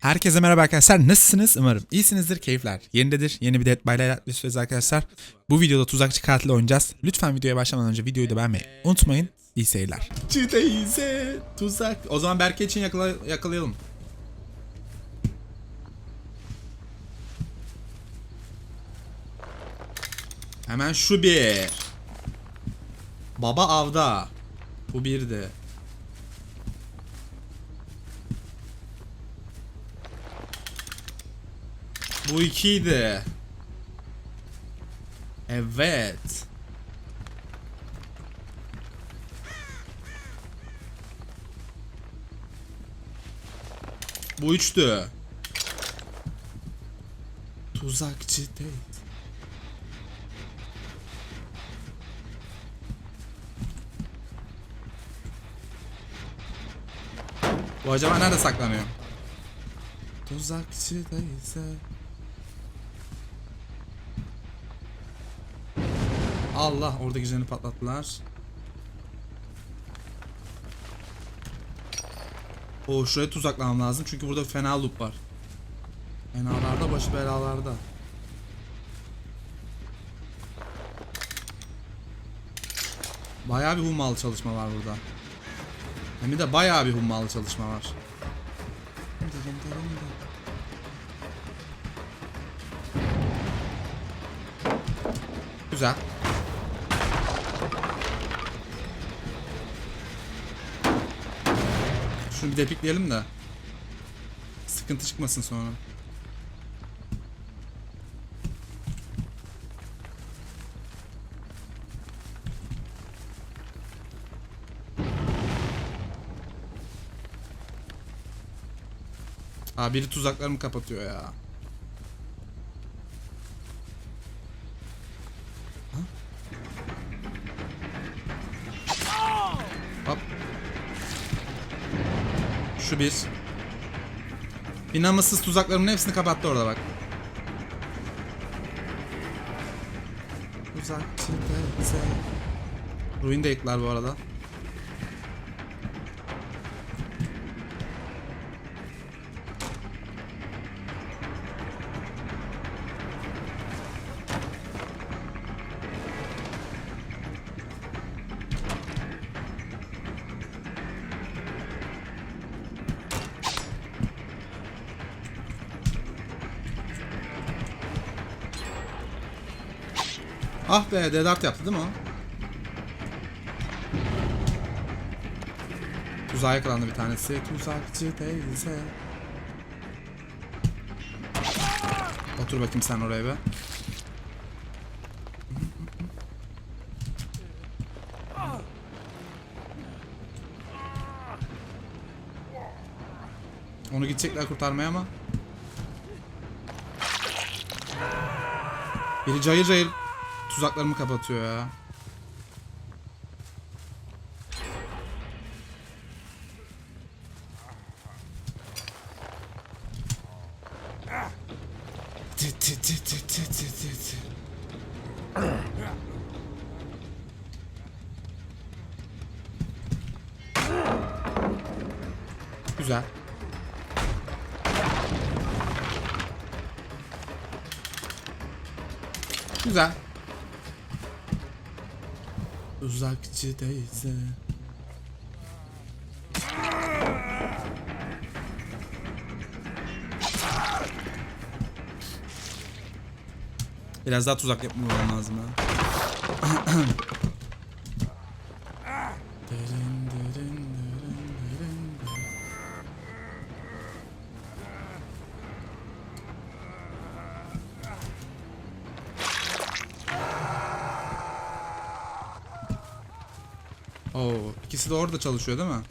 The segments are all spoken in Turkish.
Herkese merhaba arkadaşlar. Nasılsınız? Umarım iyisinizdir. Keyifler yerindedir. Yeni bir Dead by videosu arkadaşlar. Bu videoda tuzakçı katil oynayacağız. Lütfen videoya başlamadan önce videoyu da beğenmeyi unutmayın. İyi seyirler. Teyze tuzak. O zaman Berke için yakala- yakalayalım. Hemen şu bir. Baba avda. Bu birdi. Bu ikiydi. Evet. Bu üçtü. Tuzakçı değil. Bu acaba nerede saklanıyor? Tuzakçı değilse. Allah orada güzelini patlattılar. O şuraya tuzaklamam lazım çünkü burada fena loop var. Fenalarda başı belalarda. Bayağı bir hummalı çalışma var burada. Hem de bayağı bir hummalı çalışma var. Güzel. Şunu bir depikleyelim de. Sıkıntı çıkmasın sonra. Aa biri tuzaklarımı kapatıyor ya. Bir. Bir namussuz tuzaklarımın hepsini kapattı orada bak. Teyze. Ruin de yıktılar bu arada. Ah be Dedart yaptı değil mi o? Tuzağa yakalandı bir tanesi. Tuzakçı teyze. Otur bakayım sen oraya be. Onu gidecekler kurtarmaya ama. Biri cayır cayır tuzaklarımı kapatıyor ya. Güzel. Güzel. Uzakçı teyze. Biraz daha tuzak yapmam lazım ha. ikisi de orada çalışıyor değil mi?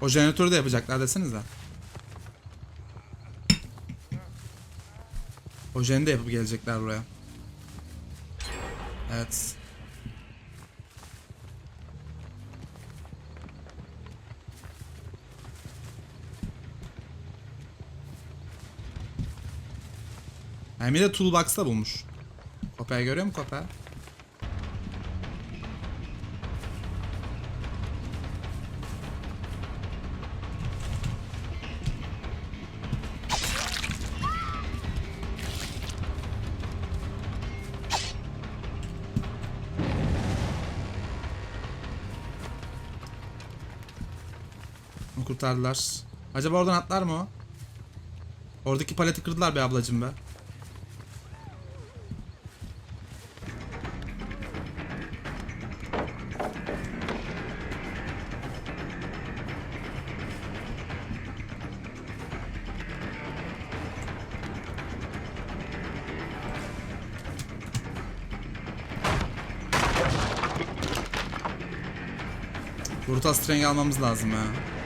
O jeneratörü de yapacaklar desenize. O jeni de yapıp gelecekler buraya. Evet. Yani bir de toolbox'ta bulmuş. Kopya görüyor mu kopya? Kurtardılar. Acaba oradan atlar mı o? Oradaki paleti kırdılar be ablacım be. Brutal Strength almamız lazım ya.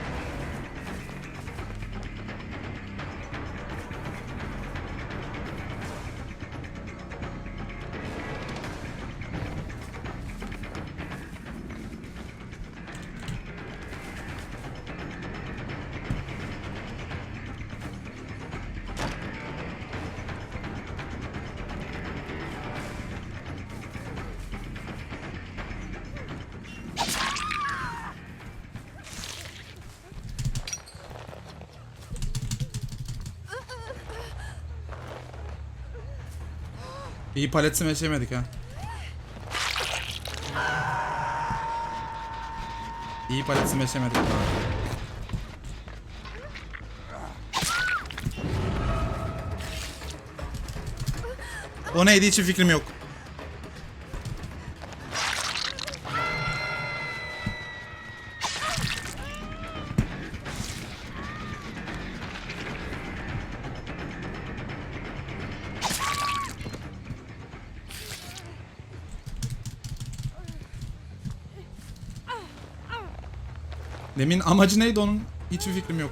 İyi palet smash ha. İyi palet smash yemedik. O neydi hiç fikrim yok. Amacı neydi onun? Hiçbir fikrim yok.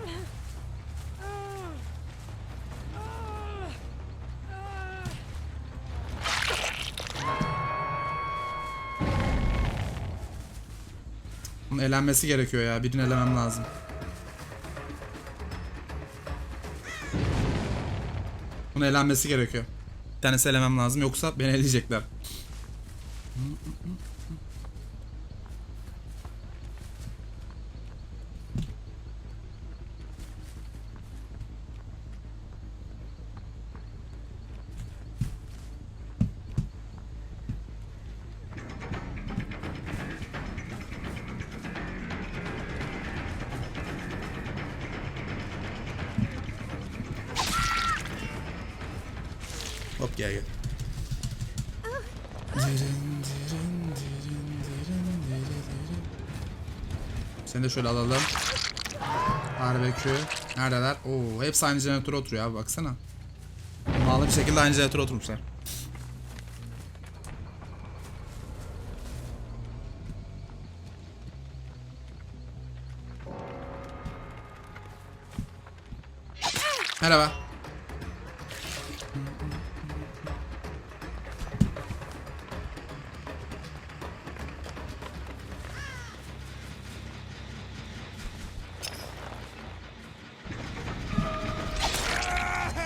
Bunun elenmesi gerekiyor ya. Birini elemem lazım. Bunun elenmesi gerekiyor. Bir tanesi elemem lazım yoksa beni eleyecekler. Gel gel. Seni de şöyle alalım. Barbekü. Neredeler? Oo, hepsi aynı jeneratöre oturuyor abi baksana. Bağlı bir şekilde aynı jeneratöre oturmuşlar. Merhaba.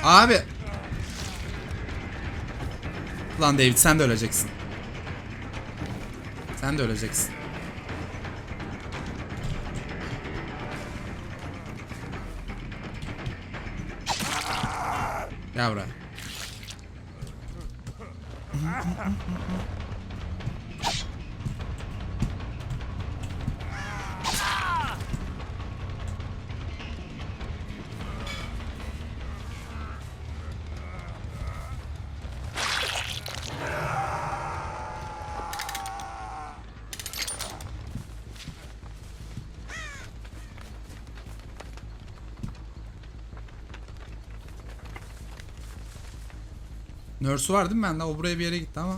Abi. Lan David sen de öleceksin. Sen de öleceksin. Gel buraya. Nurse'u var değil mi bende? O buraya bir yere gitti ama.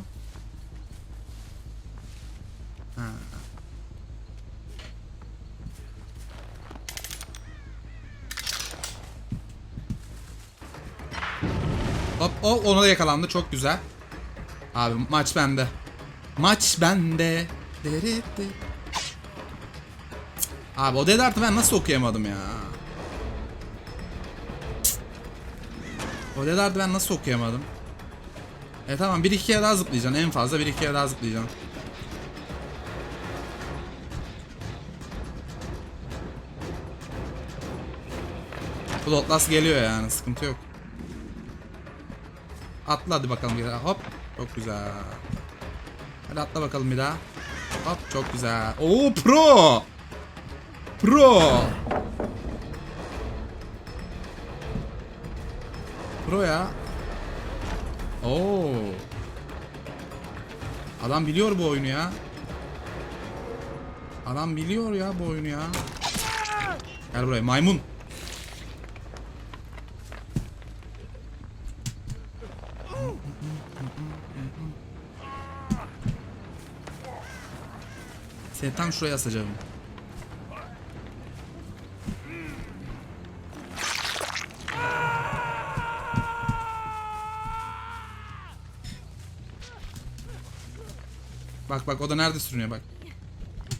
Ha. Hop o ona da yakalandı çok güzel. Abi maç bende. Maç bende. Deridi. Abi o Dead Art'ı ben nasıl okuyamadım ya? O Dead Art'ı ben nasıl okuyamadım? E tamam bir iki kere daha zıplayacaksın en fazla bir iki kere daha zıplayacaksın. Plotlas geliyor yani sıkıntı yok. Atla hadi bakalım bir daha hop. Çok güzel. Hadi atla bakalım bir daha. Hop çok güzel. Oo pro. Pro. Pro ya. Oo. Adam biliyor bu oyunu ya. Adam biliyor ya bu oyunu ya. Gel buraya maymun. Seni tam şuraya asacağım. Bak bak o da nerede sürünüyor bak.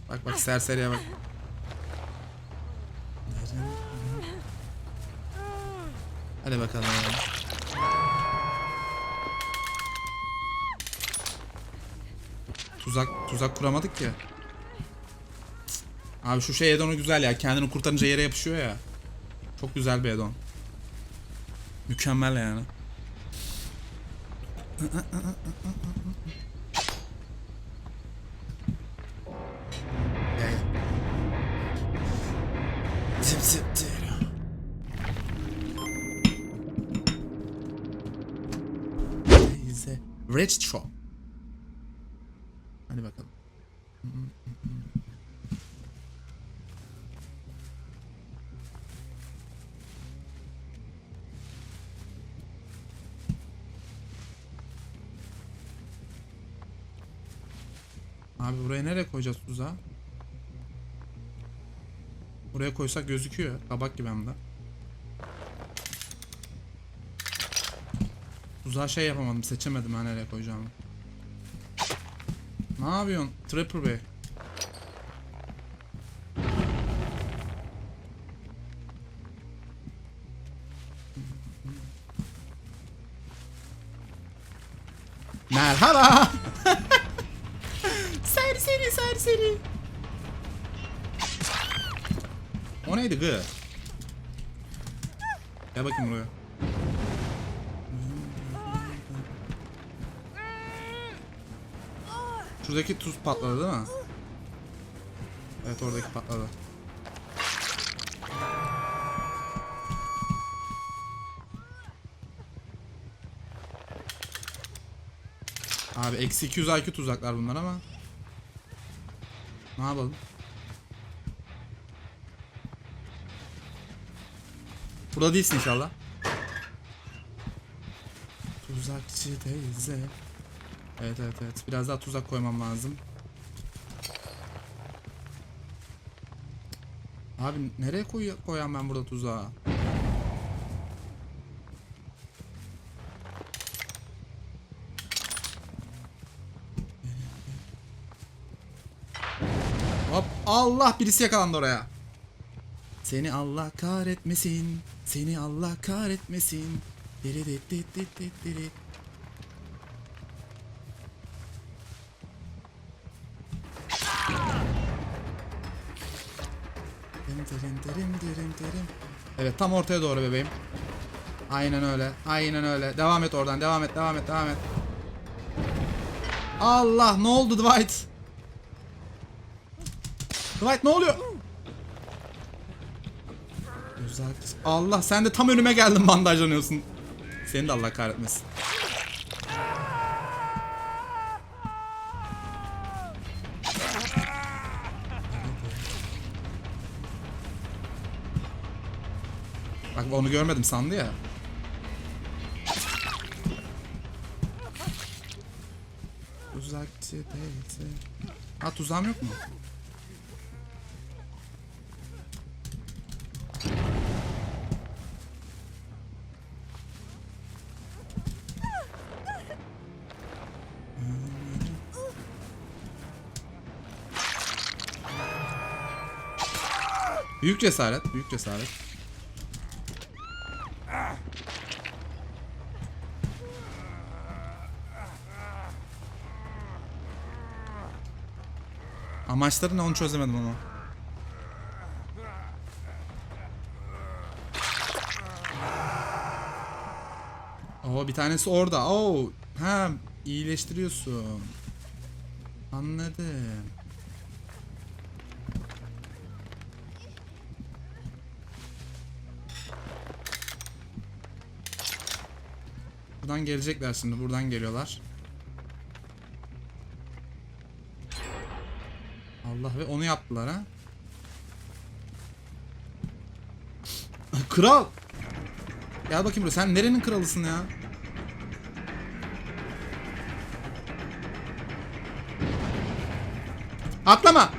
Bak bak serseriye bak. Hadi bakalım. Tuzak tuzak kuramadık ki. Abi şu şey Edon'u güzel ya. Kendini kurtarınca yere yapışıyor ya. Çok güzel bir Edon. Mükemmel yani. Shop. Hadi bakalım. Abi buraya nereye koyacağız tuzağı? Buraya koysak gözüküyor. Tabak gibi hem de. Tuzağı şey yapamadım. Seçemedim ha nereye koyacağımı. Ne yapıyorsun? Trapper Bey. Merhaba. serseri serseri. O neydi gı? Gel bakayım buraya. Şuradaki tuz patladı değil mi? Evet oradaki patladı. Abi eksi 200 IQ tuzaklar bunlar ama. Ne yapalım? Burada değilsin inşallah. Tuzakçı teyze. Evet evet evet. Biraz daha tuzak koymam lazım. Abi nereye koy koyam ben burada tuzağı? Hop Allah birisi yakalandı oraya. Seni Allah kahretmesin. Seni Allah kahretmesin. Diri dit dit dit diri. Derim derim derim derim. Evet tam ortaya doğru bebeğim. Aynen öyle. Aynen öyle. Devam et oradan. Devam et. Devam et. Devam et. Allah ne oldu Dwight? Dwight ne oluyor? Kız. Allah sen de tam önüme geldin bandajlanıyorsun. Seni de Allah kahretmesin. Onu görmedim sandı ya. Uzakçı teyze. Ha tuzağım yok mu? Büyük cesaret, büyük cesaret. Amaçları ne onu çözemedim ama. Oo bir tanesi orada. Oo. Ha iyileştiriyorsun. Anladım. Kapıdan gelecekler şimdi. Buradan geliyorlar. Ve onu yaptılar ha. Kral! Gel bakayım buraya. Sen nerenin kralısın ya? Atlama!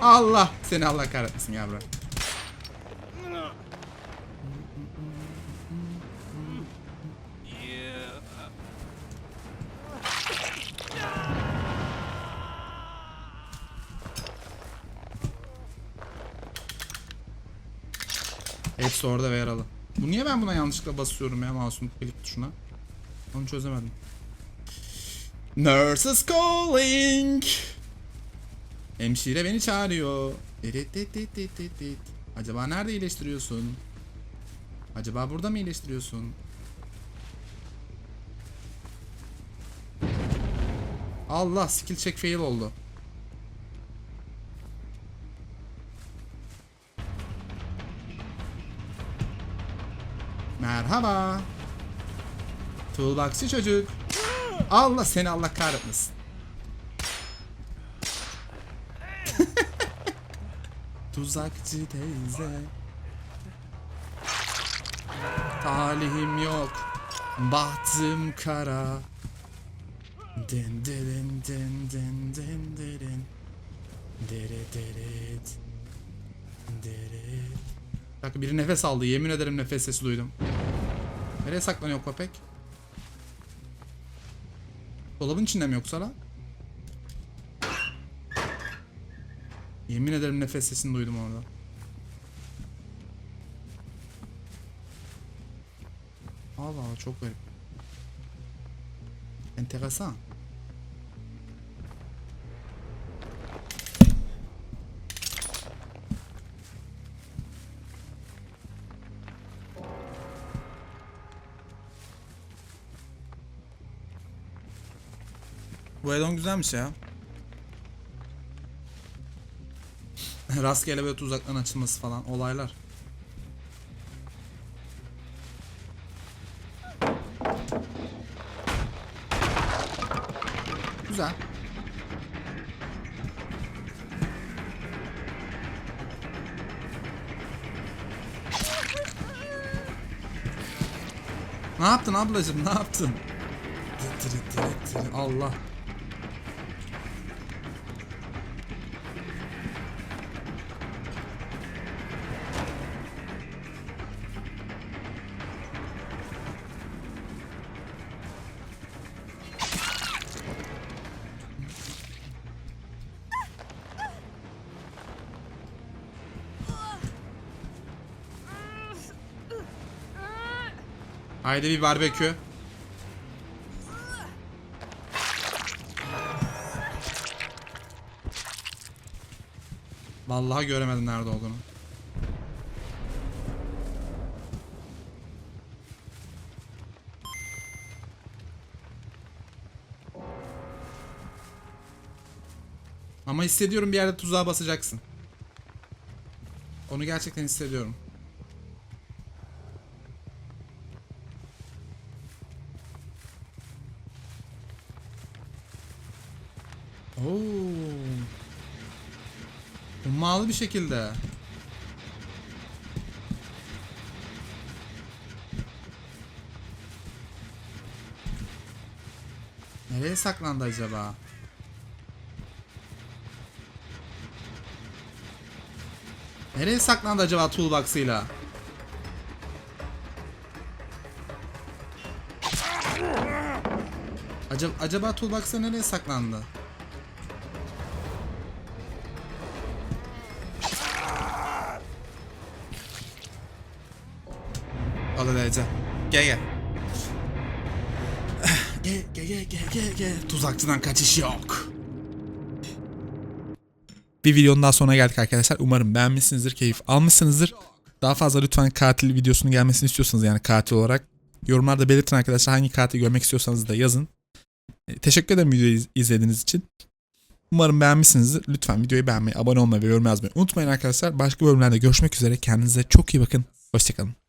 Allah! Seni Allah kahretmesin ya buraya. Hepsi orada ve yaralı. Bu niye ben buna yanlışlıkla basıyorum ya mouse'un klik tuşuna? Onu çözemedim. Nurses calling. Hemşire beni çağırıyor. Acaba nerede iyileştiriyorsun? Acaba burada mı iyileştiriyorsun? Allah skill check fail oldu. Merhaba. Toolbox'ı çocuk. Allah seni Allah kahretmesin. Tuzakçı teyze. Talihim yok. Bahtım kara. Din din din din din din. Dere deret. Deret. Dakika biri nefes aldı. Yemin ederim nefes sesi duydum. Nereye saklanıyor köpek? Dolabın içinde mi yoksa lan? Yemin ederim nefes sesini duydum orada. Allah Allah çok garip. Enteresan. Bu addon güzelmiş ya. Rastgele böyle tuzakların açılması falan olaylar. Güzel. Ne yaptın ablacım ne yaptın? Allah. Haydi bir barbekü. Vallahi göremedim nerede olduğunu. Ama hissediyorum bir yerde tuzağa basacaksın. Onu gerçekten hissediyorum. Oo. Ummalı bir şekilde. Nereye saklandı acaba? Nereye saklandı acaba toolbox'ıyla? Acaba, acaba toolbox'a nereye saklandı? Al hadi Ece. Gel gel. Gel gel gel gel gel gel. Tuzakçıdan kaçış yok. Bir videonun daha sonuna geldik arkadaşlar. Umarım beğenmişsinizdir, keyif almışsınızdır. Daha fazla lütfen katil videosunun gelmesini istiyorsanız yani katil olarak yorumlarda belirtin arkadaşlar hangi katil görmek istiyorsanız da yazın. E, Teşekkür ederim videoyu iz- izlediğiniz için. Umarım beğenmişsinizdir. Lütfen videoyu beğenmeyi, abone olmayı ve yorum yazmayı unutmayın arkadaşlar. Başka bölümlerde görüşmek üzere. Kendinize çok iyi bakın. Hoşçakalın.